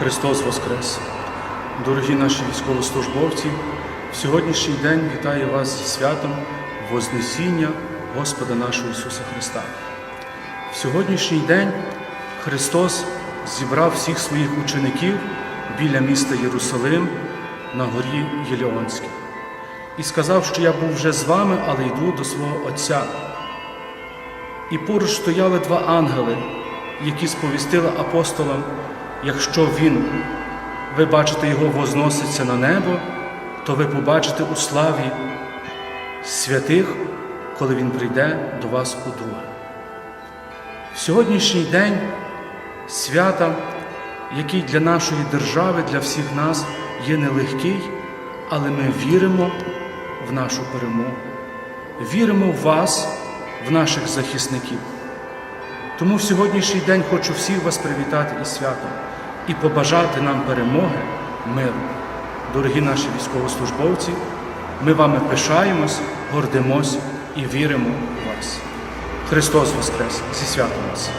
Христос Воскрес! Дорогі наші військовослужбовці, в сьогоднішній день вітаю вас зі святом Вознесіння Господа нашого Ісуса Христа. В сьогоднішній день Христос зібрав всіх своїх учеників біля міста Єрусалим на горі Єлеонській і сказав, що я був вже з вами, але йду до свого Отця. І поруч стояли два ангели, які сповістили апостолам, якщо він, ви бачите його возноситься на небо, то ви побачите у славі святих, коли він прийде до вас удруге. В сьогоднішній день свята, який для нашої держави, для всіх нас є нелегкий, але ми віримо в нашу перемогу, віримо в вас, в наших захисників. Тому в сьогоднішній день хочу всіх вас привітати із святом і побажати нам перемоги, миру. Дорогі наші військовослужбовці, ми вами пишаємось, гордимось і віримо в вас. Христос Воскрес! Зі святом вас!